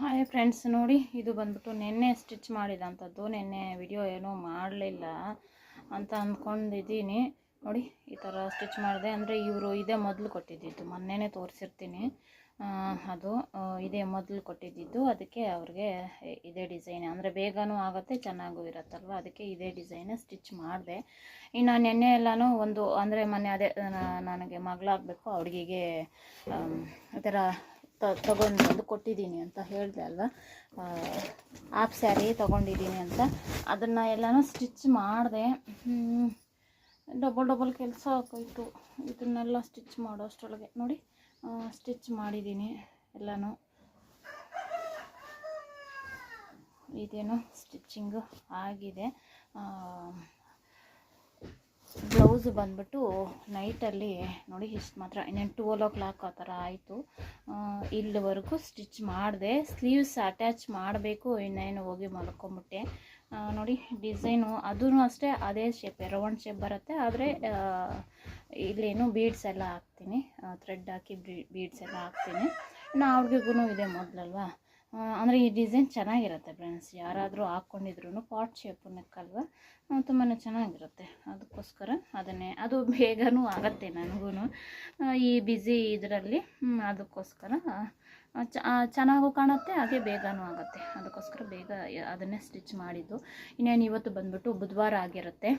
Hi friends ನೋಡಿ, ಇದು ಬಂದ್ಬಿಟ್ಟು ನಿನ್ನೆ ಸ್ಟಿಚ್ ಮಾಡಿದಂಥದ್ದು. ನಿನ್ನೆ ವಿಡಿಯೋ ಏನೂ ಮಾಡಲಿಲ್ಲ ಅಂತ ಅಂದ್ಕೊಂಡಿದ್ದೀನಿ. ನೋಡಿ, ಈ ಥರ ಸ್ಟಿಚ್ ಮಾಡಿದೆ. ಅಂದರೆ ಇವರು ಇದೇ ಮೊದಲು ಕೊಟ್ಟಿದ್ದಿದ್ದು. ಮೊನ್ನೆನೇ ತೋರಿಸಿರ್ತೀನಿ. ಅದು ಇದೇ ಮೊದಲು ಕೊಟ್ಟಿದ್ದಿದ್ದು. ಅದಕ್ಕೆ ಅವ್ರಿಗೆ ಇದೇ ಡಿಸೈನ್ ಅಂದರೆ ಬೇಗನೂ ಆಗುತ್ತೆ, ಚೆನ್ನಾಗೂ ಇರುತ್ತಲ್ವ? ಅದಕ್ಕೆ ಇದೇ ಡಿಸೈನ್ ಸ್ಟಿಚ್ ಮಾಡಿದೆ. ಇನ್ನು ನೆನ್ನೆ ಎಲ್ಲನೂ ಒಂದು, ಅಂದರೆ ಮೊನ್ನೆ ಅದೇ ನನಗೆ ಮಗಳಾಗಬೇಕು ಅವ್ರಿಗೆ ಈ ಥರ ತ, ತಗೊಂಡು ಬಂದು ಕೊಟ್ಟಿದ್ದೀನಿ ಅಂತ ಹೇಳಿದೆ ಅಲ್ವಾ? ಆಪ್ ಸ್ಯಾರಿ ತೊಗೊಂಡಿದ್ದೀನಿ ಅಂತ. ಅದನ್ನು ಎಲ್ಲನೂ ಸ್ಟಿಚ್ ಮಾಡಿದೆ. ಡಬಲ್ ಡಬಲ್ ಕೆಲಸ ಆಗೋಯ್ತು. ಇದನ್ನೆಲ್ಲ ಸ್ಟಿಚ್ ಮಾಡೋ ಅಷ್ಟರೊಳಗೆ. ನೋಡಿ ಸ್ಟಿಚ್ ಮಾಡಿದ್ದೀನಿ ಎಲ್ಲನೂ. ಇದೇನು ಸ್ಟಿಚ್ಚಿಂಗು ಆಗಿದೆ. ಬ್ಲೌಸ್ ಬಂದ್ಬಿಟ್ಟು ನೈಟಲ್ಲಿ ನೋಡಿ ಇಷ್ಟು ಮಾತ್ರ, ಇನ್ನೇನು ಟ್ವೆಲ್ ಓ ಕ್ಲಾಕ್ ಆ ಥರ ಆಯಿತು. ಇಲ್ಲಿವರೆಗೂ ಸ್ಟಿಚ್ ಮಾಡಿದೆ ಸ್ಲೀವ್ಸ್ ಅಟ್ಯಾಚ್ ಮಾಡಬೇಕು, ಇನ್ನೇನು ಹೋಗಿ ಮಲ್ಕೊಂಬಿಟ್ಟೆ. ನೋಡಿ ಡಿಸೈನು ಅದೂ ಅಷ್ಟೇ, ಅದೇ ಶೇಪ್ ರೌಂಡ್ ಶೇಪ್ ಬರುತ್ತೆ, ಆದರೆ ಇಲ್ಲೇನು ಬೀಡ್ಸ್ ಎಲ್ಲ ಹಾಕ್ತೀನಿ. ಥ್ರೆಡ್ ಹಾಕಿ ಬೀಡ್ಸ್ ಎಲ್ಲ ಹಾಕ್ತೀನಿ. ಇನ್ನು ಅವ್ರಿಗೂ ಇದೆ ಮೊದಲಲ್ವಾ? ಅಂದರೆ ಈ ಡಿಸೈನ್ ಚೆನ್ನಾಗಿರುತ್ತೆ ಫ್ರೆಂಡ್ಸ್ ಯಾರಾದರೂ ಹಾಕ್ಕೊಂಡಿದ್ರು ಪಾಟ್ ಶೇಪು ನೆಕ್ಕಲ್ವ? ತುಂಬಾ ಚೆನ್ನಾಗಿರುತ್ತೆ. ಅದಕ್ಕೋಸ್ಕರ ಅದನ್ನೇ, ಅದು ಬೇಗನೂ ಆಗುತ್ತೆ ನನಗೂ ಈ ಬ್ಯುಸಿ ಇದರಲ್ಲಿ ಅದಕ್ಕೋಸ್ಕರ ಚೆನ್ನಾಗೂ ಕಾಣುತ್ತೆ, ಹಾಗೆ ಬೇಗನೂ ಆಗುತ್ತೆ. ಅದಕ್ಕೋಸ್ಕರ ಬೇಗ ಅದನ್ನೇ ಸ್ಟಿಚ್ ಮಾಡಿದ್ದು. ಇನ್ನೇನು ಇವತ್ತು ಬಂದ್ಬಿಟ್ಟು ಬುಧವಾರ ಆಗಿರುತ್ತೆ.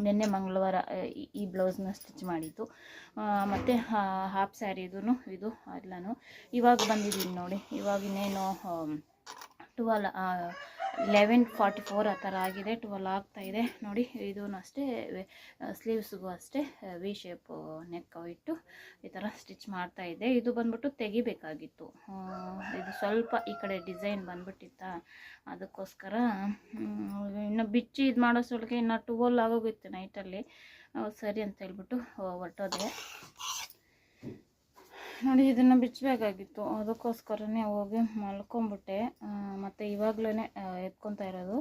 ನಿನ್ನೆ ಮಂಗಳವಾರ ಈ- ಬ್ಲೌಸ್ನ ಸ್ಟಿಚ್ ಮಾಡಿದ್ದು. ಮತ್ತು ಹಾಫ್ ಸ್ಯಾರಿದು ಇದು, ಎಲ್ಲನೂ. ಇವಾಗ ಬಂದಿದ್ದೀನಿ ನೋಡಿ. ಇವಾಗ ಇನ್ನೇನು ಟ್ವೆಲ್ ಲೆವೆನ್ ಫಾರ್ಟಿ ಫೋರ್ ಆ ಥರ ಆಗಿದೆ ಟ್ವೆಲ್ ಆಗ್ತಾ ಇದೆ. ನೋಡಿ ಇದೂ ಅಷ್ಟೇ ಸ್ಲೀವ್ಸ್ಗೂ ಅಷ್ಟೇ ವಿ ಶೇಪ್ ನೆಕ್ ಇಟ್ಟು ಈ ಥರ ಸ್ಟಿಚ್ ಮಾಡ್ತಾ ಇದ್ದೆ ಇದು ಬಂದ್ಬಿಟ್ಟು ತೆಗಿಬೇಕಾಗಿತ್ತು. ಇದು ಸ್ವಲ್ಪ ಈ ಕಡೆ ಡಿಸೈನ್ ಬಂದ್ಬಿಟ್ಟಿತ್ತಾ? ಅದಕ್ಕೋಸ್ಕರ ಇನ್ನು ಬಿಚ್ಚಿ ಇದು ಮಾಡೋಷ್ಟೊಳಗೆ ಇನ್ನು ಟುವೆಲ್ ಆಗೋಗಿತ್ತು ನೈಟಲ್ಲಿ ಸರಿ ಅಂತ ಹೇಳ್ಬಿಟ್ಟು ಹೊರಟೋದೆ ನೋಡಿ, ಇದನ್ನು ಬಿಚ್ಚಬೇಕಾಗಿತ್ತು ಅದಕ್ಕೋಸ್ಕರನೇ ಹೋಗಿ ಮಲ್ಕೊಂಬಿಟ್ಟೆ. ಮತ್ತು ಇವಾಗಲೇ ಎತ್ಕೊತಾ ಇರೋದು.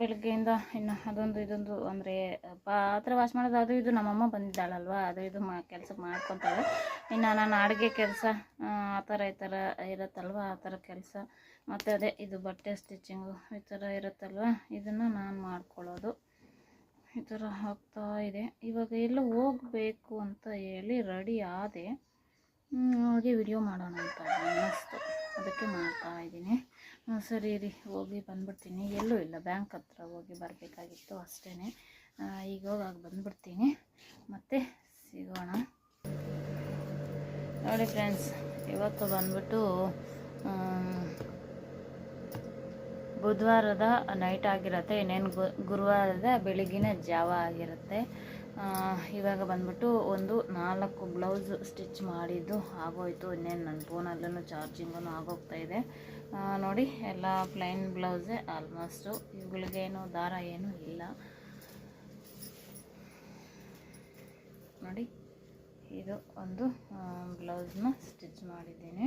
ಬೆಳಗ್ಗೆಯಿಂದ ಇನ್ನು ಅದೊಂದು ಇದೊಂದು ಅಂದರೆ, ಪಾತ್ರೆ ವಾಶ್ ಮಾಡೋದು ಅದು ಇದು ನಮ್ಮಮ್ಮ ಬಂದಿದ್ದಾಳಲ್ವ? ಅದು ಇದು ಮಾ, ಕೆಲಸ ಮಾಡ್ಕೊತಾಳೆ. ಇನ್ನು ನಾನು ಅಡುಗೆ ಕೆಲಸ ಆ ಥರ ಈ ಥರ ಇರುತ್ತಲ್ವ? ಆ ಥರ ಕೆಲಸ. ಮತ್ತು ಅದೇ ಇದು ಬಟ್ಟೆ ಸ್ಟಿಚಿಂಗು ಈ ಥರ ಇರುತ್ತಲ್ವ? ಇದನ್ನು ನಾನು ಮಾಡ್ಕೊಳ್ಳೋದು. ಈ ಥರ ಆಗ್ತಾ ಇದೆ. ಇವಾಗ ಎಲ್ಲ ಹೋಗಬೇಕು ಅಂತ ಹೇಳಿ ರೆಡಿ ಆದೆ. ಹಾಗೆ ವಿಡಿಯೋ ಮಾಡೋಣ ಅಂತ ಅನ್ನಿಸ್ತು. ಅದಕ್ಕೆ ಮಾಡ್ತಾ ಇದ್ದೀನಿ. ಸರಿ ರೀ ಹೋಗಿ ಬಂದ್ಬಿಡ್ತೀನಿ. ಎಲ್ಲೂ ಇಲ್ಲ ಬ್ಯಾಂಕ್ ಹತ್ರ ಹೋಗಿ ಬರಬೇಕಾಗಿತ್ತು ಅಷ್ಟೇ ಈಗ ಹೋಗಿ ಬಂದ್ಬಿಡ್ತೀನಿ. ಮತ್ತೆ ಸಿಗೋಣ. ನೋಡಿ ಫ್ರೆಂಡ್ಸ್ ಇವತ್ತು ಬಂದ್ಬಿಟ್ಟು ಬುಧವಾರದ ನೈಟ್ ಆಗಿರುತ್ತೆ, ಇನ್ನೇನು ಗುರುವಾರದ ಬೆಳಗಿನ ಜಾವ ಆಗಿರುತ್ತೆ. ಇವಾಗ ಬಂದ್ಬಿಟ್ಟು ಒಂದು ನಾಲ್ಕು ಬ್ಲೌಸ್ ಸ್ಟಿಚ್ ಮಾಡಿದ್ದು ಆಗೋಯ್ತು, ಇನ್ನೇನು ನನ್ನ ಫೋನಲ್ಲೂ ಚಾರ್ಜಿಂಗೂ ಆಗೋಗ್ತಾ ಇದೆ. ನೋಡಿ, ಎಲ್ಲ ಪ್ಲೈನ್ ಬ್ಲೌಸೇ ಆಲ್ಮೋಸ್ಟು ಇವುಗಳಿಗೇನು ದಾರ ಏನೂ ಇಲ್ಲ. ನೋಡಿ, ಇದು ಒಂದು ಬ್ಲೌಸ್ನ ಸ್ಟಿಚ್ ಮಾಡಿದ್ದೀನಿ.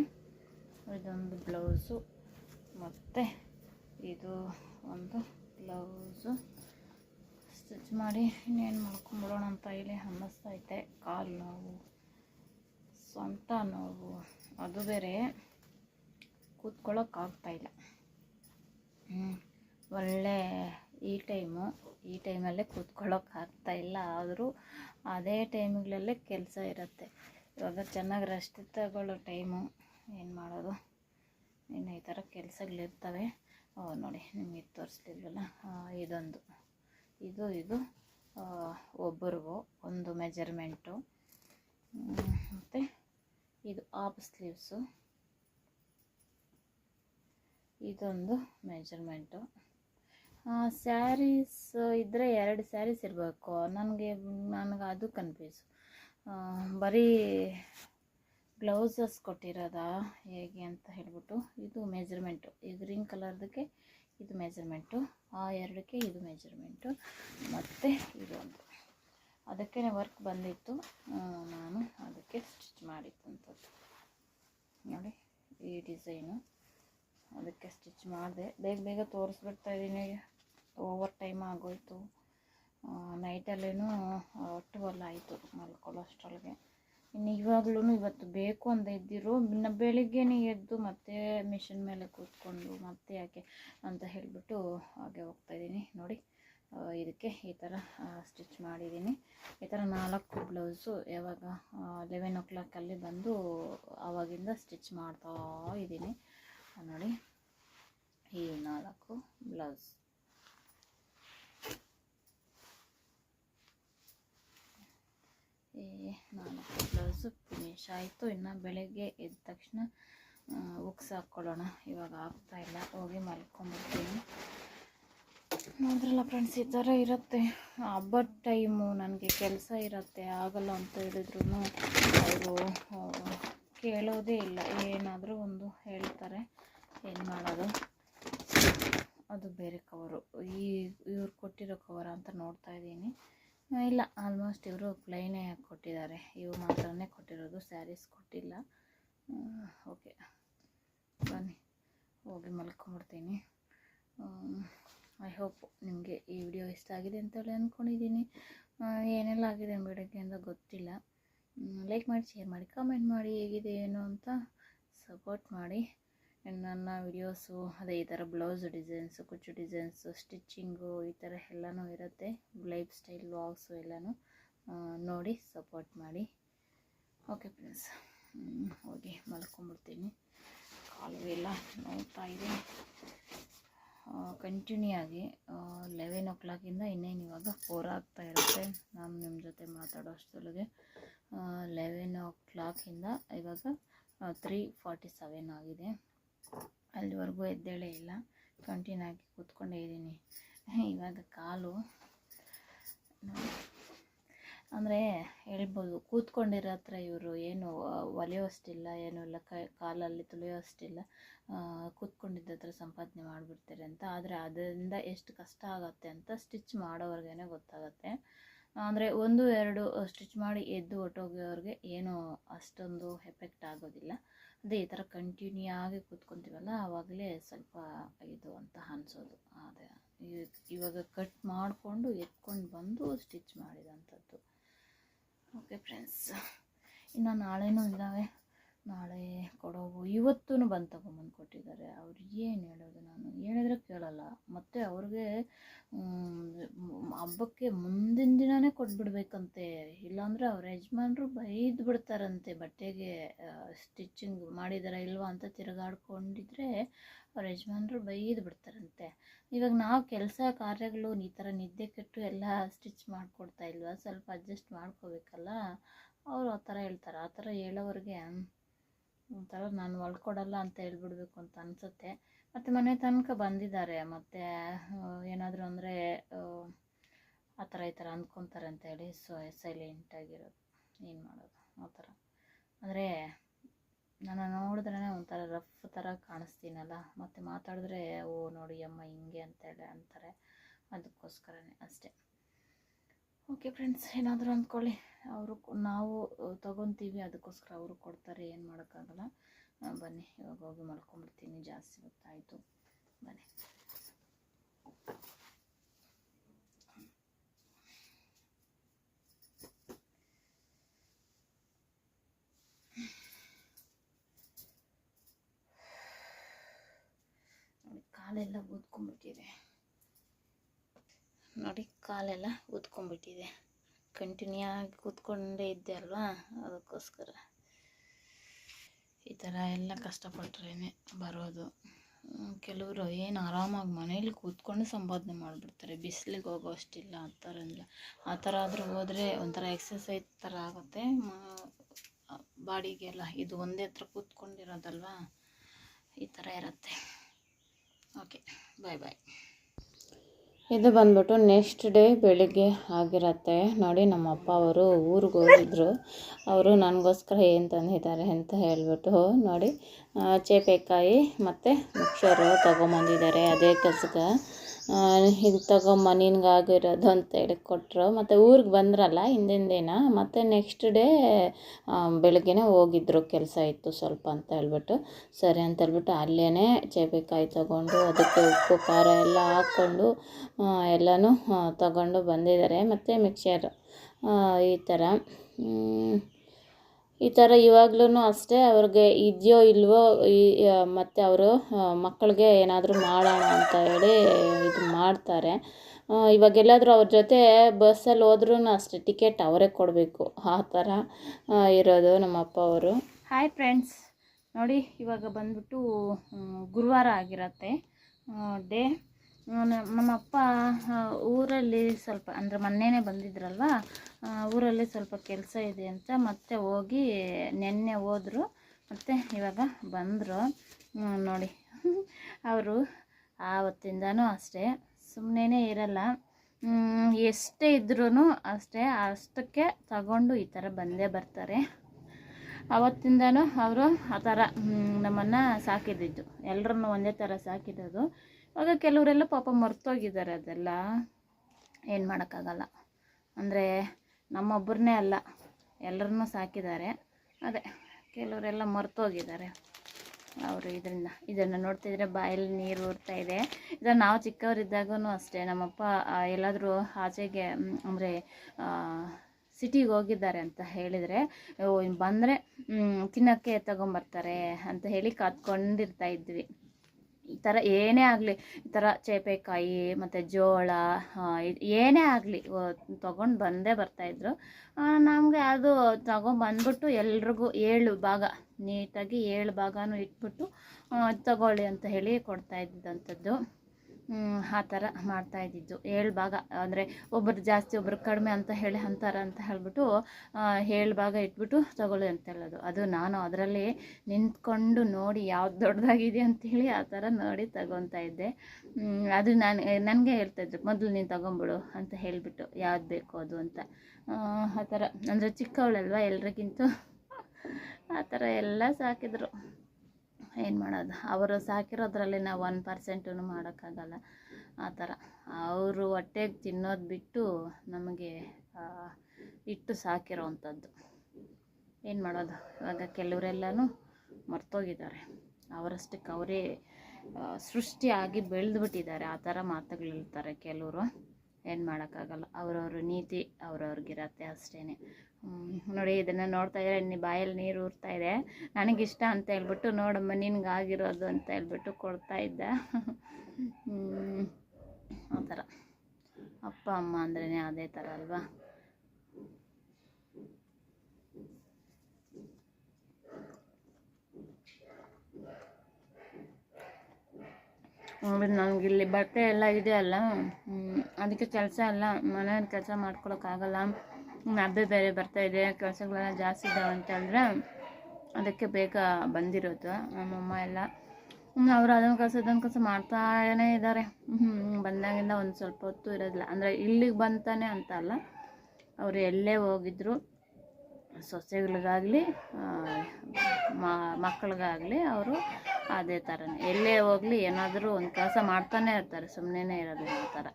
ಇದೊಂದು ಬ್ಲೌಸು ಮತ್ತು ಇದು ಒಂದು ಬ್ಲೌಸು ಸ್ಟಿಚ್ ಮಾಡಿ ಇನ್ನೇನು ಮಾಡ್ಕೊಂಬಿಡೋಣ ಅಂತ ಇಲ್ಲಿ ಅನ್ನಿಸ್ತೈತೆ. ಕಾಲು ನೋವು, ಸ್ವಂತ ನೋವು, ಅದು ಬೇರೆ. ಕೂತ್ಕೊಳ್ಳೋಕ್ಕಾಗ್ತಾಯಿಲ್ಲ ಒಳ್ಳೆ ಈ ಟೈಮು, ಈ ಟೈಮಲ್ಲೇ ಕೂತ್ಕೊಳ್ಳೋಕ್ಕಾಗ್ತಾ ಇಲ್ಲ. ಆದರೂ ಅದೇ ಟೈಮ್ಗಳಲ್ಲೇ ಕೆಲಸ ಇರುತ್ತೆ. ಇವಾಗ ಚೆನ್ನಾಗಿ ರೆಸ್ಟ್ ತಗೊಳ್ಳೋ ಟೈಮು. ಏನು ಮಾಡೋದು? ಇನ್ನು ಈ ಥರ ಕೆಲಸಗಳಿರ್ತವೆ. ನೋಡಿ, ನಿಮಗೆ ತೋರಿಸ್ಲಿಲ್ವಲ್ಲ ಇದೊಂದು. ಇದು ಇದು ಒಬ್ಬರಿಗೂ, ಒಂದು ಮೆಜರ್ಮೆಂಟು ಮತ್ತು ಇದು ಆಫ್ ಸ್ಲೀವ್ಸು ಇದೊಂದು ಮೆಜರ್ಮೆಂಟು ಸ್ಯಾರೀಸ್ ಇದ್ದರೆ ಎರಡು ಸ್ಯಾರೀಸ್ ಇರಬೇಕು. ನನಗೆ ನನಗೆ ಅದು ಕನ್ಫ್ಯೂಸು ಬರೀ ಬ್ಲೌಸಸ್ ಕೊಟ್ಟಿರೋದಾ ಹೇಗೆ ಅಂತ ಹೇಳ್ಬಿಟ್ಟು ಇದು ಮೆಜರ್ಮೆಂಟು ಈ ಗ್ರೀನ್ ಕಲರ್ದಕ್ಕೆ ಇದು ಮೆಜರ್ಮೆಂಟು ಆ ಎರಡಕ್ಕೆ ಇದು ಮೆಜರ್ಮೆಂಟು ಮತ್ತು ಇದೊಂದು ಅದಕ್ಕೆ ವರ್ಕ್ ಬಂದಿತ್ತು. ನಾನು ಅದಕ್ಕೆ ಸ್ಟಿಚ್ ಮಾಡಿದ್ದಂಥದ್ದು ನೋಡಿ, ಈ ಡಿಸೈನು ಅದಕ್ಕೆ ಸ್ಟಿಚ್ ಮಾಡಿದೆ. ಬೇಗ ಬೇಗ ತೋರಿಸ್ಬಿಡ್ತಾ ಇದ್ದೀನಿ. ಓವರ್ ಟೈಮ್ ಆಗೋಯ್ತು. ನೈಟಲ್ಲೇನೂ ಟ್ವೆಲ್ ಆಯಿತು ಮಲ್ಕೊಳ್ಳೋ ಅಷ್ಟರೊಳಗೆ ಇನ್ನು ಇವಾಗ್ಲೂ ಇವತ್ತು ಬೇಕು ಅಂತ ಇದ್ದಿರೋ, ಇನ್ನು ಬೆಳಿಗ್ಗೆನೇ ಎದ್ದು ಮತ್ತೆ ಮಿಷಿನ್ ಮೇಲೆ ಕೂತ್ಕೊಂಡು ಮತ್ತೆ ಯಾಕೆ ಅಂತ ಹೇಳಿಬಿಟ್ಟು ಹಾಗೆ ಹೋಗ್ತಾಯಿದ್ದೀನಿ ನೋಡಿ ಇದಕ್ಕೆ ಈ ಥರ ಸ್ಟಿಚ್ ಮಾಡಿದ್ದೀನಿ. ಈ ಥರ ನಾಲ್ಕು ಬ್ಲೌಸು ಯಾವಾಗ ಲೆವೆನ್ ಓ ಕ್ಲಾಕಲ್ಲಿ ಬಂದು ಆವಾಗಿಂದ ಸ್ಟಿಚ್ ಮಾಡ್ತಾ ಇದ್ದೀನಿ. ನೋಡಿ, ಈ ನಾಲ್ಕು ಬ್ಲೌಸ್. ನಾಲ್ಕು ಬ್ಲೌಸು ಫಿನಿಶ್ ಆಯಿತು ಇನ್ನು ಬೆಳಗ್ಗೆ ಎದ್ದ ತಕ್ಷಣ ಉಕ್ಸ್ ಹಾಕ್ಕೊಳ್ಳೋಣ. ಇವಾಗ ಆಗ್ತಾ ಇಲ್ಲ. ಹೋಗಿ ಮಲ್ಕೊಂಬಿಡ್ತೀನಿ. ನೋಡ್ರಲ್ಲ ಫ್ರೆಂಡ್ಸ್ ಈ ಥರ ಇರುತ್ತೆ. ಹಬ್ಬದ ಟೈಮು ನನಗೆ ಕೆಲಸ ಇರುತ್ತೆ. ಆಗಲ್ಲ ಅಂತ ಹೇಳಿದ್ರು ಅವರು ಕೇಳೋದೇ ಇಲ್ಲ. ಏನಾದರೂ ಒಂದು ಹೇಳ್ತಾರೆ. ಏನು ಮಾಡೋದು? ಅದು ಬೇರೆ ಕವರು ಈ, ಇವ್ರು ಕೊಟ್ಟಿರೋ ಕವರ ಅಂತ ನೋಡ್ತಾ ಇದ್ದೀನಿ. ಇಲ್ಲ ಆಲ್ಮೋಸ್ಟ್ ಇವರು ಪ್ಲೈನೇ ಕೊಟ್ಟಿದ್ದಾರೆ. ಇವು ಮಾತ್ರನೇ ಕೊಟ್ಟಿರೋದು ಸ್ಯಾರೀಸ್ ಕೊಟ್ಟಿಲ್ಲ. ಓಕೆ ಬನ್ನಿ, ಹೋಗಿ ಮಲ್ಕೊಂಡ್ಬಿಡ್ತೀನಿ. ಐ ಹೋಪ್ ನಿಮಗೆ ಈ ವಿಡಿಯೋ ಇಷ್ಟ ಆಗಿದೆ ಅಂತೇಳಿ ಅಂದ್ಕೊಂಡಿದ್ದೀನಿ ಏನೆಲ್ಲ ಆಗಿದೆ ಅಂತ ಗೊತ್ತಿಲ್ಲ. ಲೈಕ್ ಮಾಡಿ ಶೇರ್ ಮಾಡಿ ಕಮೆಂಟ್ ಮಾಡಿ ಹೇಗಿದೆ, ಏನು ಅಂತ ಸಪೋರ್ಟ್ ಮಾಡಿ. ಇನ್ನು ನನ್ನ ವಿಡಿಯೋಸು, ಅದೇ ಈ ಥರ ಬ್ಲೌಸ್ ಡಿಸೈನ್ಸು, ಕುಚ್ಚು ಡಿಸೈನ್ಸು, ಸ್ಟಿಚ್ಚಿಂಗು ಈ ಥರ ಎಲ್ಲನೂ ಇರುತ್ತೆ. ಲೈಫ್ ಸ್ಟೈಲ್ ವಾಕ್ಸು ಎಲ್ಲನೂ ನೋಡಿ ಸಪೋರ್ಟ್ ಮಾಡಿ. ಓಕೆ ಫ್ರೆಂಡ್ಸ್ ಹೋಗಿ ಮಲ್ಕೊಂಬಿಡ್ತೀನಿ. ಕಾಲು ಎಲ್ಲ ನೋಡ್ತಾ ಇದೆ. ಕಂಟಿನ್ಯೂ ಆಗಿ ಲೆವೆನ್ ಓ ಕ್ಲಾಕಿಂದ ಇನ್ನೇನು ಇವಾಗ ಫೋರ್ ಆಗ್ತಾ ಇರುತ್ತೆ. ನಾನು ನಿಮ್ಮ ಜೊತೆ ಮಾತಾಡೋ ಅಷ್ಟೊಳಗೆ ಲೆವೆನ್ ಓ ಕ್ಲಾಕಿಂದ ಇವಾಗ ತ್ರೀ ಫಾರ್ಟಿ ಸೆವೆನ್ ಆಗಿದೆ. ಅಲ್ಲಿವರೆಗೂ ಎದ್ದೇಳೇ ಇಲ್ಲ. ಕಂಟಿನ್ಯೂ ಆಗಿ ಕೂತ್ಕೊಂಡೇ ಇದ್ದೀನಿ. ಇವಾಗ ಕಾಲು ಅಂದರೆ ಹೇಳ್ಬೋದು, ಕೂತ್ಕೊಂಡಿರೋ ಹತ್ರ ಇವರು ಏನು ಒಲೆಯೋಷ್ಟಿಲ್ಲ ಏನೂ ಇಲ್ಲ ಕಾಲಲ್ಲಿ ತುಳಿಯೋಷ್ಟಿಲ್ಲ ಕೂತ್ಕೊಂಡಿದ್ದತ್ರ ಕೂತ್ಕೊಂಡಿದ್ದ ಹತ್ರ ಸಂಪಾದನೆ ಮಾಡಿಬಿಡ್ತಾರೆ ಅಂತ. ಆದರೆ ಅದರಿಂದ ಎಷ್ಟು ಕಷ್ಟ ಆಗುತ್ತೆ ಅಂತ ಸ್ಟಿಚ್ ಮಾಡೋವ್ರಿಗೇ ಗೊತ್ತಾಗುತ್ತೆ. ಅಂದರೆ ಒಂದು, ಎರಡು, ಸ್ಟಿಚ್ ಮಾಡಿ ಎದ್ದು ಹೊಟ್ಟೋಗೋರಿಗೆ ಏನು ಅಷ್ಟೊಂದು ಎಫೆಕ್ಟ್ ಆಗೋದಿಲ್ಲ. ಅದೇ ಈ ಥರ ಕಂಟಿನ್ಯೂ ಆಗಿ ಕೂತ್ಕೊತೀವಲ್ಲ ಆವಾಗಲೇ ಸ್ವಲ್ಪ ಇದು ಅಂತ ಅನಿಸೋದು. ಅದೇ ಇವಾಗ ಕಟ್ ಮಾಡಿಕೊಂಡು ಎತ್ಕೊಂಡು ಬಂದು ಸ್ಟಿಚ್ ಮಾಡಿದಂಥದ್ದು. ಓಕೆ ಫ್ರೆಂಡ್ಸ್ ಇನ್ನು ನಾಳೆನೂ ಇದ್ದಾವೆ ನಾಳೆ ಕೊಡೋವು ಇವತ್ತೂ ಬಂದು ತಗೊಂಬಂದು ಕೊಟ್ಟಿದ್ದಾರೆ. ಅವ್ರು ಏನು ಹೇಳೋದು ನಾನು? ಹೇಳಿದ್ರೆ ಕೇಳಲ್ಲ. ಮತ್ತು ಅವ್ರಿಗೆ ಹಬ್ಬಕ್ಕೆ ಮುಂದಿನ ದಿನವೇ ಕೊಟ್ಬಿಡ್ಬೇಕಂತೆ. ಇಲ್ಲಾಂದರೆ ಅವ್ರ ಯಜಮಾನ್ರು ಬೈದು ಬಿಡ್ತಾರಂತೆ ಬಟ್ಟೆಗೆ ಸ್ಟಿಚಿಂಗ್ ಮಾಡಿದಾರ ಇಲ್ವಾ ಅಂತ ತಿರುಗಾಡ್ಕೊಂಡಿದ್ರೆ ಅವ್ರ ಯಜಮಾನ್ರು ಬೈದು ಬಿಡ್ತಾರಂತೆ. ಇವಾಗ ನಾವು ಕೆಲಸ ಕಾರ್ಯಗಳು ಈ ಥರ ನಿದ್ದೆ ಕೆಟ್ಟು ಎಲ್ಲ ಸ್ಟಿಚ್ ಮಾಡಿಕೊಡ್ತಾ ಇಲ್ವಾ? ಸ್ವಲ್ಪ ಅಡ್ಜಸ್ಟ್ ಮಾಡ್ಕೋಬೇಕಲ್ಲ? ಅವರು ಆ ಥರ ಹೇಳ್ತಾರೆ. ಆ ಥರ ಹೇಳೋವ್ರಿಗೆ ಒಂಥರ ನಾನು ಹೊಲ್ಕೊಡಲ್ಲ ಅಂತ ಹೇಳ್ಬಿಡ್ಬೇಕು ಅಂತ ಅನಿಸುತ್ತೆ. ಮತ್ತು ಮನೆ ತನಕ ಬಂದಿದ್ದಾರೆ. ಮತ್ತು ಏನಾದರೂ ಅಂದರೆ, ಆ ಥರ ಈ ಥರ ಅಂದ್ಕೊತಾರೆ ಅಂತೇಳಿ ಸೊ ಸೈಲೆಂಟಾಗಿರೋದು ಏನು ಮಾಡೋದು? ಆ ಥರ. ಅಂದರೆ ನಾನು ನೋಡಿದ್ರೆ ಒಂಥರ ರಫ್ ಥರ ಕಾಣಿಸ್ತೀನಲ್ಲ. ಮತ್ತು ಮಾತಾಡಿದ್ರೆ, ಓ, ನೋಡಿ ಅಮ್ಮ ಹಿಂಗೆ ಅಂತೇಳಿ ಅಂತಾರೆ. ಅದಕ್ಕೋಸ್ಕರನೇ ಅಷ್ಟೇ. ಓಕೆ ಫ್ರೆಂಡ್ಸ್ ಏನಾದರೂ ಅಂದ್ಕೊಳ್ಳಿ ಅವರು ನಾವು ತೊಗೊತೀವಿ, ಅದಕ್ಕೋಸ್ಕರ ಅವರು ಕೊಡ್ತಾರೆ, ಏನು ಮಾಡೋಕ್ಕಾಗಲ್ಲ. ಬನ್ನಿ, ಇವಾಗ ಹೋಗಿ ಮಲ್ಕೊಂಡ್ಬಿಡ್ತೀನಿ ಜಾಸ್ತಿ ಗೊತ್ತಾಯಿತು ಬನ್ನಿ. ನೋಡಿ, ಕಾಲೆಲ್ಲ ಊದ್ಕೊಂಡ್ಬಿಟ್ಟಿದೆ ನೋಡಿ, ಕಾಲೆಲ್ಲ ಉದ್ಕೊಂಡ್ಬಿಟ್ಟಿದೆ. ಕಂಟಿನ್ಯೂ ಆಗಿ ಕೂತ್ಕೊಂಡೇ ಇದ್ದೆ ಅಲ್ವಾ? ಅದಕ್ಕೋಸ್ಕರ. ಈ ಥರ ಎಲ್ಲ ಕಷ್ಟಪಟ್ರೇ ಬರೋದು. ಕೆಲವರು ಏನು ಆರಾಮಾಗಿ ಮನೇಲಿ ಕೂತ್ಕೊಂಡು ಸಂಪಾದನೆ ಮಾಡಿಬಿಡ್ತಾರೆ. ಬಿಸಿಲಿಗೆ ಹೋಗೋ ಅಷ್ಟಿಲ್ಲ ಆ ಥರ ಇಲ್ಲ ಆ ಥರ ಆದರೂ ಹೋದರೆ ಒಂಥರ ಎಕ್ಸಸೈಸ್ ಥರ ಆಗುತ್ತೆ. ಬಾಡಿಗೆಲ್ಲ ಇದು ಒಂದೇ ಹತ್ರ ಕೂತ್ಕೊಂಡಿರೋದಲ್ವಾ? ಈ ಥರ ಇರುತ್ತೆ. ಓಕೆ ಬಾಯ್ ಬಾಯ್ ಇದು ಬಂದ್ಬಿಟ್ಟು ನೆಕ್ಸ್ಟ್ ಡೇ ಬೆಳಿಗ್ಗೆ ಆಗಿರತ್ತೆ. ನೋಡಿ ನಮ್ಮ ಅಪ್ಪ ಅವರು ಊರಿಗೆ ಹೋಗಿದ್ರು. ಅವರು ನನಗೋಸ್ಕರ ಏನು ತಂದಿದ್ದಾರೆ ಅಂತ ಹೇಳ್ಬಿಟ್ಟು ನೋಡಿ ಚೇಪೆಕಾಯಿ ಮತ್ತು ಮಿಕ್ಸರು ತೊಗೊಂಬಂದಿದ್ದಾರೆ ಅದೇ ಕೆಲ್ಸಕ್ಕೆ. ಇದು ಆಗಿರದು ಅಂತ ಹೇಳಿ ಕೊಟ್ಟರು ಮತ್ತು ಊರಿಗೆ ಬಂದ್ರಲ್ಲ ಹಿಂದಿನ ದಿನ, ಮತ್ತು ನೆಕ್ಸ್ಟ್ ಡೇ ಬೆಳಗ್ಗೆನೇ ಹೋಗಿದ್ರು. ಕೆಲಸ ಇತ್ತು ಸ್ವಲ್ಪ ಅಂತ ಹೇಳ್ಬಿಟ್ಟು. ಸರಿ ಅಂತ ಹೇಳ್ಬಿಟ್ಟು ಅಲ್ಲೇ ಚೇಪೆಕಾಯಿ ತಗೊಂಡು, ಅದಕ್ಕೆ ಉಪ್ಪು, ಖಾರ ಎಲ್ಲ ಹಾಕ್ಕೊಂಡು ಎಲ್ಲನೂ ತಗೊಂಡು ಬಂದಿದ್ದಾರೆ. ಮತ್ತು ಮಿಕ್ಸರ್ ಈ ಥರ ಈ ಥರ ಇವಾಗ್ಲೂ ಅಷ್ಟೇ ಅವ್ರಿಗೆ ಇದೆಯೋ ಇಲ್ವೋ ಈ ಮತ್ತು ಅವರು ಮಕ್ಕಳಿಗೆ ಏನಾದರೂ ಮಾಡೋಣ ಅಂತ ಹೇಳಿ ಇದು ಮಾಡ್ತಾರೆ. ಇವಾಗ ಇವಾಗೆಲ್ಲಾದರೂ ಅವ್ರ ಜೊತೆ ಬಸ್ಸಲ್ಲಿ ಹೋದ್ರೂ ಅಷ್ಟೇ, ಟಿಕೆಟ್ ಅವರೇ ಕೊಡಬೇಕು ಆ ಥರ ಇರೋದು ನಮ್ಮ ಅಪ್ಪ ಅವರು. ಹಾಯ್ ಫ್ರೆಂಡ್ಸ್ ನೋಡಿ, ಇವಾಗ ಬಂದ್ಬಿಟ್ಟು ಗುರುವಾರ ಆಗಿರತ್ತೆ ಡೇ ನಮ್ಮ ಅಪ್ಪ ಊರಲ್ಲಿ ಸ್ವಲ್ಪ, ಅಂದರೆ ಮೊನ್ನೆನೇ ಬಂದಿದ್ರಲ್ವ ಊರಲ್ಲಿ ಸ್ವಲ್ಪ ಕೆಲಸ ಇದೆ ಅಂತ ಮತ್ತೆ ಹೋಗಿ ನೆನ್ನೆ ಹೋದರು, ಮತ್ತು ಇವಾಗ ಬಂದರು. ನೋಡಿ. ಅವರು ಆವತ್ತಿಂದನೂ ಅಷ್ಟೇ ಸುಮ್ಮನೆ ಇರಲ್ಲ. ಎಷ್ಟೇ ಇದ್ರೂ ಅಷ್ಟೇ, ಅಷ್ಟಕ್ಕೆ ತಗೊಂಡು ಈ ಥರ ಬಂದೇ ಬರ್ತಾರೆ. ಅವತ್ತಿಂದನೂ ಅವರು ಆ ಥರ ನಮ್ಮನ್ನು ಸಾಕಿದ್ದು ಎಲ್ಲರನ್ನು ಒಂದೇ ಥರ ಸಾಕಿರೋದು ಇವಾಗ ಕೆಲವರೆಲ್ಲ ಪಾಪ ಮರ್ತೋಗಿದ್ದಾರೆ ಅದೆಲ್ಲ. ಏನು ಮಾಡೋಕ್ಕಾಗಲ್ಲ. ಅಂದರೆ ನಮ್ಮೊಬ್ಬರನ್ನೇ ಅಲ್ಲ, ಎಲ್ಲರನ್ನೂ ಸಾಕಿದ್ದಾರೆ. ಅದೇ, ಕೆಲವರೆಲ್ಲ ಮರ್ತೋಗಿದ್ದಾರೆ ಅವರು ಇದರಿಂದ. ಇದನ್ನು ನೋಡ್ತಿದ್ರೆ ಬಾಯಲ್ಲಿ ನೀರು ಊರ್ತಾ ಇದೆ. ಇದನ್ನು ನಾವು ಚಿಕ್ಕವರಿದ್ದಾಗೂ ಅಷ್ಟೇ, ನಮ್ಮಪ್ಪ ಎಲ್ಲಾದರೂ ಆಚೆಗೆ ಅಂದರೆ ಸಿಟಿಗೆ ಹೋಗಿದ್ದಾರೆ ಅಂತ ಹೇಳಿದರೆ ಬಂದರೆ ತಿನ್ನೋಕ್ಕೆ ತಗೊಂಬರ್ತಾರೆ ಅಂತ ಹೇಳಿ ಕಾದ್ಕೊಂಡಿರ್ತಾ ಇದ್ವಿ. ಈ ಥರ ಏನೇ ಆಗಲಿ, ಈ ಥರ ಚೇಪೆಕಾಯಿ ಮತ್ತು ಜೋಳ ಏನೇ ಆಗಲಿ ತೊಗೊಂಡು ಬಂದೇ ಬರ್ತಾಯಿದ್ರು ನಮಗೆ ಅದು ತಗೊಂಬಂದ್ಬಿಟ್ಟು ಎಲ್ರಿಗೂ ಏಳು ಭಾಗ, ನೀಟಾಗಿ ಏಳು ಭಾಗನೂ ಇಟ್ಬಿಟ್ಟು ತಗೊಳ್ಳಿ ಅಂತ ಹೇಳಿ ಕೊಡ್ತಾ ಇದ್ದಿದ್ದಂಥದ್ದು ಆ ಥರ ಮಾಡ್ತಾ ಇದ್ದಿದ್ದು. ಏಳು ಭಾಗ ಅಂದರೆ ಒಬ್ಬರು ಜಾಸ್ತಿ ಒಬ್ರು ಕಡಿಮೆ ಅಂತ ಹೇಳಿ ಅಂತಾರೆ ಅಂತ ಹೇಳ್ಬಿಟ್ಟು ಏಳು ಭಾಗ ಇಟ್ಬಿಟ್ಟು ತಗೊಳ್ಳಿ ಅಂತ ಹೇಳೋದು. ಅದು ನಾನು ಅದರಲ್ಲಿ ನಿಂತ್ಕೊಂಡು ನೋಡಿ ಯಾವ್ದು ದೊಡ್ಡದಾಗಿದೆ ಅಂತೇಳಿ ಆ ಥರ ನೋಡಿ ತಗೊತಾ ಇದ್ದೆ. ಅದು ನಾನು, ನನಗೆ ಹೇಳ್ತಾಯಿದ್ರು ಮೊದಲು ನೀನು ತಗೊಂಬಿಡು ಅಂತ ಹೇಳಿಬಿಟ್ಟು, ಯಾವ್ದು ಬೇಕು ಅದು ಅಂತ. ಆ ಥರ ಅಂದರೆ ಚಿಕ್ಕವಳಲ್ವ ಎಲ್ರಿಗಿಂತ? ಆ ಥರ ಎಲ್ಲ ಸಾಕಿದ್ರು. ಏನು ಮಾಡೋದು? ಅವರು ಸಾಕಿರೋದ್ರಲ್ಲಿ ನಾವು ಒನ್ ಪರ್ಸೆಂಟೂ ಮಾಡೋಕ್ಕಾಗಲ್ಲ. ಆ ಥರ. ಅವರು ಹೊಟ್ಟೆಗೆ ತಿನ್ನೋದು ಬಿಟ್ಟು ನಮಗೆ ಇಟ್ಟು ಸಾಕಿರೋ ಅಂಥದ್ದು ಏನು ಮಾಡೋದು? ಇವಾಗ ಕೆಲವರೆಲ್ಲನೂ ಮರ್ತೋಗಿದ್ದಾರೆ. ಅವರಷ್ಟಕ್ಕೆ ಅವರೇ ಸೃಷ್ಟಿಯಾಗಿ ಸೃಷ್ಟಿಯಾಗಿ ಬೆಳೆದ್ಬಿಟ್ಟಿದ್ದಾರೆ. ಆ ಥರ ಮಾತುಗಳಿರ್ತಾರೆ ಕೆಲವರು. ಏನು ಮಾಡೋಕ್ಕಾಗಲ್ಲ. ಅವ್ರವ್ರ ನೀತಿ ಅವ್ರವ್ರಿಗಿರತ್ತೆ ಅಷ್ಟೇ ನೋಡಿ ಇದನ್ನು ನೋಡ್ತಾ ಇದ್ರೆ ನೀ ಬಾಯಲ್ಲಿ ನೀರು ಊರ್ತಾ ಇದೆ. ನನಗಿಷ್ಟ ಅಂತ ಹೇಳ್ಬಿಟ್ಟು ನೋಡಮ್ಮ ನಿನ್ಗೆ ಆಗಿರೋದು ಅಂತ ಹೇಳ್ಬಿಟ್ಟು ಕೊಡ್ತಾ ಇದ್ದ. ಆ ಥರ ಅಪ್ಪ, ಅಮ್ಮ ಅಂದ್ರೇ ಅದೇ ಥರ ಅಲ್ವಾ? ನನಗೆ ಇಲ್ಲಿ ಬಟ್ಟೆ ಎಲ್ಲ ಇದೆ ಅಲ್ಲ ಅದಕ್ಕೆ ಕೆಲಸ ಅಲ್ಲ ಮನೆಯಲ್ಲಿ ಕೆಲಸ ಮಾಡ್ಕೊಳಕ್ಕಾಗಲ್ಲ ಹಬ್ಬ ಬೇರೆ ಬರ್ತಾ ಇದೆ, ಕೆಲಸಗಳೆಲ್ಲ ಜಾಸ್ತಿ ಇದ್ದಾವೆ ಅಂತಂದರೆ ಅದಕ್ಕೆ ಬೇಗ ಬಂದಿರೋದು ನಮ್ಮಮ್ಮ ಎಲ್ಲ. ಅವರು ಅದೊಂದು ಕೆಲಸ, ಇದೊಂದು ಕೆಲಸ ಮಾಡ್ತಾನೇ ಇದ್ದಾರೆ ಬಂದಾಗಿಂದ ಒಂದು ಸ್ವಲ್ಪ ಹೊತ್ತು ಇರೋದಿಲ್ಲ. ಅಂದರೆ ಇಲ್ಲಿಗೆ ಬಂತಾನೆ ಅಂತ ಅಲ್ಲ, ಅವರು ಎಲ್ಲೇ ಹೋಗಿದ್ರು. ಸೊಸೆಗಳಿಗಾಗಲಿ ಮಕ್ಕಳಿಗಾಗಲಿ ಅವರು ಅದೇ ಥರನೇ ಎಲ್ಲೇ ಹೋಗಲಿ ಏನಾದರೂ ಒಂದು ಕೆಲಸ ಮಾಡ್ತಾನೆ ಇರ್ತಾರೆ ಸುಮ್ಮನೆ ಇರೋದು ಆ ಥರ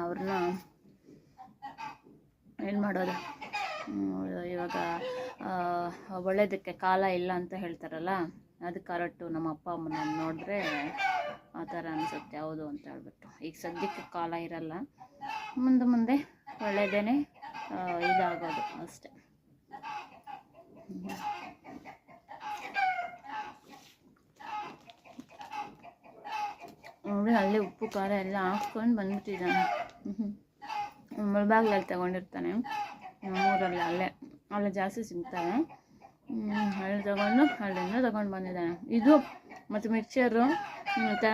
ಅವ್ರನ್ನ ಏನು ಮಾಡೋದು? ಇವಾಗ ಒಳ್ಳೆಯದಕ್ಕೆ ಕಾಲ ಇಲ್ಲ ಅಂತ ಹೇಳ್ತಾರಲ್ಲ ಅದು ಕರೆಕ್ಟು ನಮ್ಮ ಅಪ್ಪ ಅಮ್ಮನ ನೋಡಿದ್ರೆ ಆ ಥರ ಅನಿಸುತ್ತೆ, ಹೌದು ಅಂತ ಹೇಳ್ಬಿಟ್ಟು. ಈಗ ಸದ್ಯಕ್ಕೆ ಕಾಲ ಇರಲ್ಲ. ಮುಂದೆ ಮುಂದೆ ಒಳ್ಳೆಯದೇ ಇದಾಗೋದು ಅಷ್ಟೆ. ನೋಡಿ ಅಲ್ಲಿ ಉಪ್ಪು ಖಾರ ಎಲ್ಲ ಹಾಕ್ಕೊಂಡು ಬಂದ್ಬಿಟ್ಟಿದ್ದಾನೆ. ಮುಳ್ಬಾಗ್ಲಲ್ಲಿ ತಗೊಂಡಿರ್ತಾನೆ. ನಮ್ಮೂರಲ್ಲಿ ಅಲ್ಲೇ ಅಲ್ಲೇ ಜಾಸ್ತಿ ಸಿಗ್ತವೆ ಹ್ಮ್, ಅಲ್ಲಿ ತಗೊಂಡು ಅಲ್ಲಿಂದ ತಗೊಂಡು ಬಂದಿದ್ದಾನೆ. ಇದು ಮತ್ತು ಮಿಕ್ಸರು ಥರ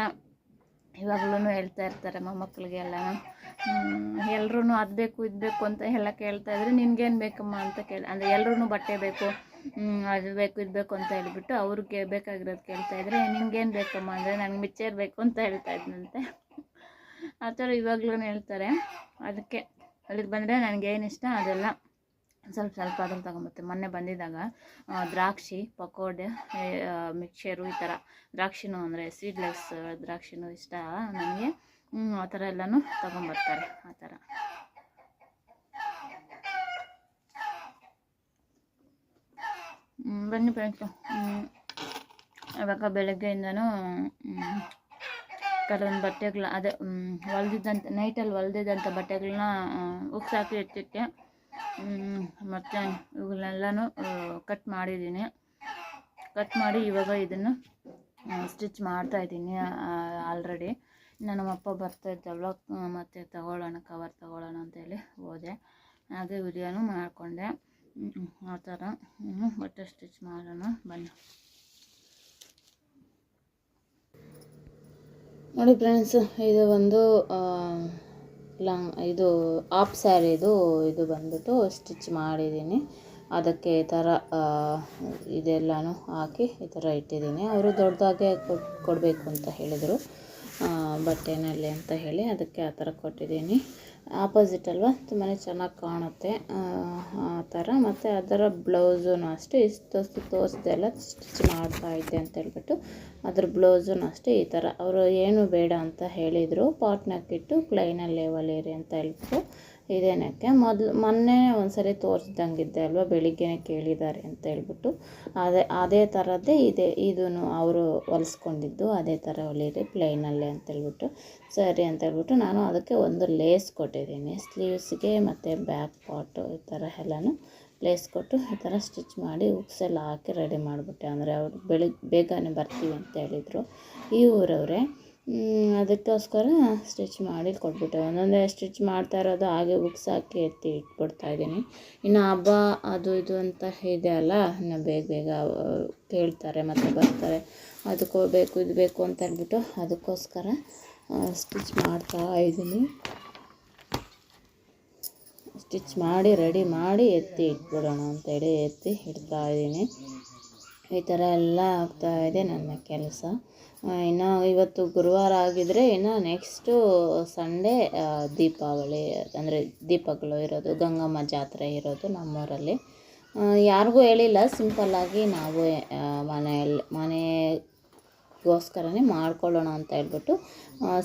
ಇವಾಗಲೂ ಹೇಳ್ತಾ ಇರ್ತಾರೆ ಮೊಮ್ಮಕ್ಕಳಿಗೆ ಎಲ್ಲ ಎಲ್ಲರೂ ಅದು ಬೇಕು, ಇದು ಬೇಕು ಅಂತ ಎಲ್ಲ ಕೇಳ್ತಾ ಇದ್ರೆ ನಿನ್ಗೇನು ಬೇಕಮ್ಮ ಅಂತ ಕೇಳಿ, ಅಂದರೆ ಎಲ್ಲರೂ ಬಟ್ಟೆ ಬೇಕು ಅದು ಬೇಕು, ಇದು ಬೇಕು ಅಂತ ಹೇಳ್ಬಿಟ್ಟು ಅವ್ರಿಗೆ ಬೇಕಾಗಿರೋದು ಕೇಳ್ತಾ ಇದ್ರೆ ನಿನ್ಗೇನು ಬೇಕಮ್ಮ ಅಂದರೆ ನನಗೆ ಮಿಕ್ಚರ್ ಬೇಕು ಅಂತ ಹೇಳ್ತಾ ಇದ್ನಂತೆ. ಆ ಥರ ಇವಾಗ್ಲೂ ಹೇಳ್ತಾರೆ. ಅದಕ್ಕೆ ಅಲ್ಲಿಗೆ ಬಂದರೆ ನನಗೇನು ಇಷ್ಟ ಅದೆಲ್ಲ. ಸ್ವಲ್ಪ ಸ್ವಲ್ಪ ಅದ್ರಲ್ಲಿ ತಗೊಂಬತ್ತೆ. ಮೊನ್ನೆ ಬಂದಿದ್ದಾಗ ದ್ರಾಕ್ಷಿ, ಪಕೋಡೆ ಮಿಕ್ಸರು ಈ ಥರ ದ್ರಾಕ್ಷಿನೂ ಅಂದರೆ ಸೀಡ್ಲೆಸ್ ದ್ರಾಕ್ಷಿನೂ ಇಷ್ಟ ನನಗೆ. ಆ ಥರ ಎಲ್ಲನೂ ತಗೊಂಬರ್ತಾರೆ, ಆ ಥರ. ಬನ್ನಿ ಫ್ರೆಂಡ್ಸು ಇವಾಗ ಬೆಳಗ್ಗೆಯಿಂದನೂ ಕೆಲವೊಂದು ಬಟ್ಟೆಗಳ, ಅದೇ ಹೊಲ್ದಿದ್ದಂಥ ನೈಟಲ್ಲಿ ಹೊಲ್ದಿದ್ದಂಥ ಬಟ್ಟೆಗಳನ್ನ ಉಗ್ಸಾಕಿ ಇಟ್ಟಿಟ್ಟೆ ಮತ್ತು ಇವುಗಳನ್ನೆಲ್ಲನೂ ಕಟ್ ಮಾಡಿದ್ದೀನಿ. ಕಟ್ ಮಾಡಿ ಇವಾಗ ಇದನ್ನು ಸ್ಟಿಚ್ ಮಾಡ್ತಾ ಇದ್ದೀನಿ ಆಲ್ರೆಡಿ ನಮ್ಮಪ್ಪ ಬರ್ತಾ ಇದ್ದಲ್ವ ಮತ್ತು ತಗೊಳ್ಳೋಣ ಕವರ್ ತಗೊಳ್ಳೋಣ ಅಂತೇಳಿ ಹೋದೆ. ಹಾಗೆ ವಿಡಿಯೋನು ಮಾಡಿಕೊಂಡೆ. ಆ ಥರ. ಬಟ್ಟೆ ಸ್ಟಿಚ್ ಮಾಡೋಣ, ಬನ್ನಿ. ನೋಡಿ ಫ್ರೆಂಡ್ಸ್ ಇದು ಒಂದು ಲಾಂಗ್, ಇದು ಆಫ್ ಸ್ಯಾರಿದು ಇದು ಬಂದ್ಬಿಟ್ಟು ಸ್ಟಿಚ್ ಮಾಡಿದ್ದೀನಿ. ಅದಕ್ಕೆ ಈ ಥರ ಇದೆಲ್ಲನೂ ಹಾಕಿ ಈ ಥರ ಇಟ್ಟಿದ್ದೀನಿ. ಅವರು ದೊಡ್ಡದಾಗೆ ಕೊಡಬೇಕು ಅಂತ ಹೇಳಿದರು. ಬಟ್ಟೆನಲ್ಲಿ ಅಂತ ಹೇಳಿ ಅದಕ್ಕೆ ಆ ಥರ ಕೊಟ್ಟಿದ್ದೀನಿ. ಆಪೋಸಿಟ್ ಅಲ್ವಾ? ತುಂಬಾ ಚೆನ್ನಾಗಿ ಕಾಣುತ್ತೆ. ಆ ಥರ. ಮತ್ತು ಅದರ ಬ್ಲೌಸೂ ಅಷ್ಟೇ. ಇಷ್ಟು ತೋರಿಸ್ದೆ ಎಲ್ಲ ಸ್ಟಿಚ್ ಮಾಡ್ತಾ ಇದ್ದೆ ಅಂತ ಹೇಳ್ಬಿಟ್ಟು ಅದ್ರ ಬ್ಲೌಸೂ ಅಷ್ಟೇ ಈ ಥರ. ಅವರು ಏನು ಬೇಡ ಅಂತ ಹೇಳಿದರು. ಪಾಟ್ನಾಕಿಟ್ಟು ಪ್ಲೈನಲ್ಲಿ ಲೆವೆಲ್ ಅಂತ ಹೇಳ್ಬಿಟ್ಟು ಇದೇನಕ್ಕೆ? ಮೊದಲು ಮೊನ್ನೆ ಒಂದು ಸರಿ ತೋರಿಸ್ದಂಗಿದ್ದೆ ಅಲ್ವಾ? ಬೆಳಿಗ್ಗೆನೇ ಕೇಳಿದ್ದಾರೆ ಅಂತ ಹೇಳ್ಬಿಟ್ಟು. ಅದೇ ಅದೇ ಥರದ್ದೇ ಇದೆ. ಇದೂ ಅವರು ಹೊಲಿಸ್ಕೊಂಡಿದ್ದು ಅದೇ ಥರ ಹೊಲೀರಿ, ಪ್ಲೈನಲ್ಲೇ ಅಂತೇಳ್ಬಿಟ್ಟು ಸರಿ ಅಂತ ಹೇಳ್ಬಿಟ್ಟು ನಾನು ಅದಕ್ಕೆ ಒಂದು ಲೇಸ್ ಕೊಟ್ಟಿದ್ದೀನಿ. ಸ್ಲೀವ್ಸ್ಗೆ ಮತ್ತು ಬ್ಯಾಕ್ ಪಾಟು ಈ ಥರ ಎಲ್ಲನೂ ಲೇಸ್ ಕೊಟ್ಟು ಈ ಥರ ಸ್ಟಿಚ್ ಮಾಡಿ ಉಕ್ಸೆಲ್ಲ ಹಾಕಿ ರೆಡಿ ಮಾಡಿಬಿಟ್ಟೆ. ಅಂದರೆ ಅವರು ಬೆಳಿಗ್ಗೆ ಬೇಗನೆ ಬರ್ತೀವಿ ಅಂತ ಹೇಳಿದರು. ಈ ಊರವರೇ ಅದಕ್ಕೋಸ್ಕರ ಸ್ಟಿಚ್ ಮಾಡಿ ಕೊಟ್ಬಿಟ್ಟೆ. ಒಂದೊಂದೇ ಸ್ಟಿಚ್ ಮಾಡ್ತಾ ಇರೋದು ಹಾಗೆ ಬುಕ್ಸ್ ಹಾಕಿ ಎತ್ತಿ ಇಟ್ಬಿಡ್ತಾ ಇದ್ದೀನಿ. ಇನ್ನು ಹಬ್ಬ, ಅದು ಇದು ಅಂತ ಇದೆ ಅಲ್ಲ, ಇನ್ನು ಬೇಗ ಬೇಗ ಕೇಳ್ತಾರೆ, ಮತ್ತು ಬರ್ತಾರೆ. ಅದಕ್ಕೂ ಬೇಕು, ಇದು ಬೇಕು ಅಂತ ಹೇಳ್ಬಿಟ್ಟು ಅದಕ್ಕೋಸ್ಕರ ಸ್ಟಿಚ್ ಮಾಡ್ತಾ ಇದ್ದೀನಿ. ಸ್ಟಿಚ್ ಮಾಡಿ ರೆಡಿ ಮಾಡಿ ಎತ್ತಿ ಇಟ್ಬಿಡೋಣ ಅಂತೇಳಿ ಎತ್ತಿ ಇಡ್ತಾ ಇದ್ದೀನಿ. ಈ ಥರ ಎಲ್ಲ ಆಗ್ತಾಯಿದೆ ನನ್ನ ಕೆಲಸ. ಇನ್ನು ಇವತ್ತು ಗುರುವಾರ ಆಗಿದ್ರೆ ಇನ್ನು ನೆಕ್ಸ್ಟು ಸಂಡೇ ದೀಪಾವಳಿ, ಅಂದರೆ ದೀಪಗಳು ಇರೋದು, ಗಂಗಮ್ಮ ಜಾತ್ರೆ ಇರೋದು ನಮ್ಮೂರಲ್ಲಿ. ಯಾರಿಗೂ ಹೇಳಿಲ್ಲ ಸಿಂಪಲ್ಲಾಗಿ ನಾವು ಮನೆಯಲ್ಲಿ ಮನೆಗೋಸ್ಕರನೇ ಮಾಡ್ಕೊಳ್ಳೋಣ ಅಂತ ಹೇಳ್ಬಿಟ್ಟು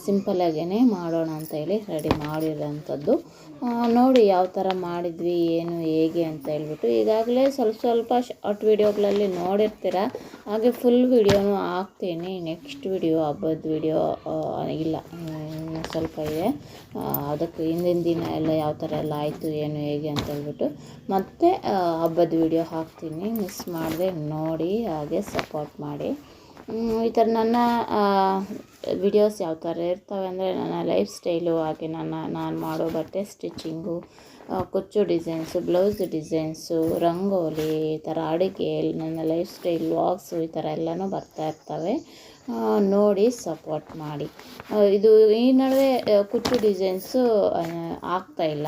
ಸಿಂಪಲ್ಲಾಗೇ ಮಾಡೋಣ ಅಂತ ಹೇಳಿ ರೆಡಿ ಮಾಡಿರೋಂಥದ್ದು. ನೋಡಿ ಯಾವ ಥರ ಮಾಡಿದ್ವಿ, ಏನು, ಹೇಗೆ ಅಂತ ಹೇಳ್ಬಿಟ್ಟು ಈಗಾಗಲೇ ಸ್ವಲ್ಪ ಸ್ವಲ್ಪ ಶಾರ್ಟ್ ವೀಡಿಯೋಗಳಲ್ಲಿ ನೋಡಿರ್ತೀರ. ಹಾಗೆ ಫುಲ್ ವೀಡಿಯೋನೂ ಹಾಕ್ತೀನಿ ನೆಕ್ಸ್ಟ್ ವಿಡಿಯೋ, ಹಬ್ಬದ ವಿಡಿಯೋ ಇಲ್ಲ ಸ್ವಲ್ಪ ಇದೆ. ಅದಕ್ಕೆ ಹಿಂದಿನ ದಿನ ಎಲ್ಲ ಯಾವ ಥರ ಎಲ್ಲ ಆಯಿತು, ಏನು, ಹೇಗೆ ಅಂತ ಹೇಳ್ಬಿಟ್ಟು ಮತ್ತೆ ಹಬ್ಬದ ವಿಡಿಯೋ ಹಾಕ್ತೀನಿ. ಮಿಸ್ ಮಾಡಿದೆ, ನೋಡಿ, ಹಾಗೆ ಸಪೋರ್ಟ್ ಮಾಡಿ. ಈ ಥರ ನನ್ನ ವಿಡಿಯೋಸ್ ಯಾವ ಥರ ಇರ್ತವೆ ಅಂದರೆ ನನ್ನ ಲೈಫ್ ಸ್ಟೈಲು ಹಾಗೆ ನನ್ನ, ನಾನು ಮಾಡೋ ಬಟ್ಟೆ ಸ್ಟಿಚ್ಚಿಂಗು ಕುಚ್ಚು ಡಿಸೈನ್ಸು ಬ್ಲೌಸ್ ಡಿಸೈನ್ಸು ರಂಗೋಲಿ, ಈ ಥರ ಅಡುಗೆ ನನ್ನ ಲೈಫ್ ಸ್ಟೈಲ್ ವಾಕ್ಸು ಈ ಥರ ಎಲ್ಲನೂ ಬರ್ತಾ ಇರ್ತವೆ. ನೋಡಿ ಸಪೋರ್ಟ್ ಮಾಡಿ. ಇದು ಈ ನಡುವೆ ಕುಚ್ಚು ಡಿಸೈನ್ಸು ಆಗ್ತಾಯಿಲ್ಲ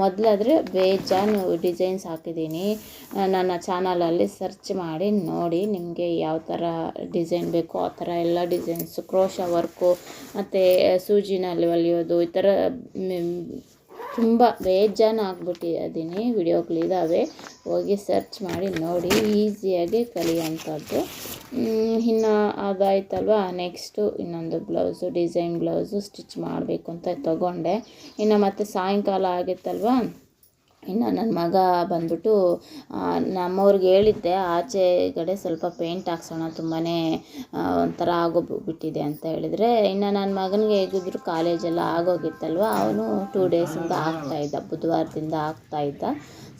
ಮೊದಲಾದರೆ ಬೇಜಾನು ಡಿಸೈನ್ಸ್ ಹಾಕಿದ್ದೀನಿ. ನನ್ನ ಚಾನಲಲ್ಲಿ ಸರ್ಚ್ ಮಾಡಿ, ನೋಡಿ ನಿಮಗೆ ಯಾವ ಥರ ಡಿಸೈನ್ ಬೇಕೋ, ಆ ಥರ ಎಲ್ಲ ಡಿಸೈನ್ಸು ಕ್ರೋಶ ವರ್ಕು ಮತ್ತು ಸೂಜಿನಲ್ಲಿ ಹೊಲಿಯೋದು ಈ ಥರ ತುಂಬ ಬೇಜಾನು ಆಗ್ಬಿಟ್ಟಿದ್ದೀನಿ ವಿಡಿಯೋಗಳಿದ್ದಾವೆ ಹೋಗಿ ಸರ್ಚ್ ಮಾಡಿ, ನೋಡಿ, ಈಸಿಯಾಗಿ ಕಲಿಯೋಂಥದ್ದು ಇನ್ನು ಅದಾಯ್ತಲ್ವ? ನೆಕ್ಸ್ಟು ಇನ್ನೊಂದು ಬ್ಲೌಸು ಡಿಸೈನ್ ಬ್ಲೌಸು ಸ್ಟಿಚ್ ಮಾಡಬೇಕು ಅಂತ ತಗೊಂಡೆ. ಇನ್ನು ಮತ್ತು ಸಾಯಂಕಾಲ ಆಗಿತ್ತಲ್ವ? ಇನ್ನು ನನ್ನ ಮಗ ಬಂದ್ಬಿಟ್ಟು ನಮ್ಮವ್ರಿಗೆ ಹೇಳಿದ್ದೆ, ಆಚೆ ಕಡೆ ಸ್ವಲ್ಪ ಪೇಂಟ್ ಹಾಕ್ಸೋಣ ತುಂಬಾ ಒಂಥರ ಆಗೋಗ್ಬಿಟ್ಟಿದೆ ಅಂತ ಹೇಳಿದರೆ, ಇನ್ನು ನನ್ನ ಮಗನಿಗೆ ಹೇಗಿದ್ರು ಕಾಲೇಜೆಲ್ಲ ಆಗೋಗಿತ್ತಲ್ವ, ಅವನು ಟೂ ಡೇಸಿಂದ ಇದ್ದ, ಬುಧವಾರದಿಂದ ಇದ್ದ.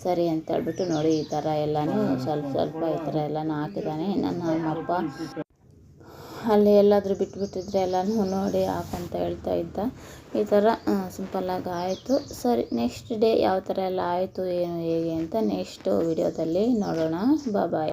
ಸರಿ ಅಂತ ಹೇಳ್ಬಿಟ್ಟು ನೋಡಿ, ಈ ಥರ ಎಲ್ಲನೂ ಸ್ವಲ್ಪ ಸ್ವಲ್ಪ ಈ ಥರ ಎಲ್ಲನೂ ಹಾಕಿದ್ದಾನೆ ಇನ್ನು ನಮ್ಮಪ್ಪ ಅಲ್ಲಿ ಎಲ್ಲಾದರೂ ಬಿಟ್ಬಿಟ್ಟಿದ್ರೆ ಎಲ್ಲನೂ ನೋಡಿ ಹಾಕಂತ ಹೇಳ್ತಾ ಇದ್ದ. ಈ ಥರ ಸಿಂಪಲ್ಲಾಗಿ ಆಯಿತು. ಸರಿ ನೆಕ್ಸ್ಟ್ ಡೇ ಯಾವ ಥರ ಎಲ್ಲ ಆಯಿತು, ಏನು, ಹೇಗೆ ಅಂತ ನೆಕ್ಸ್ಟು ವಿಡಿಯೋದಲ್ಲಿ ನೋಡೋಣ. ಬಾಯ್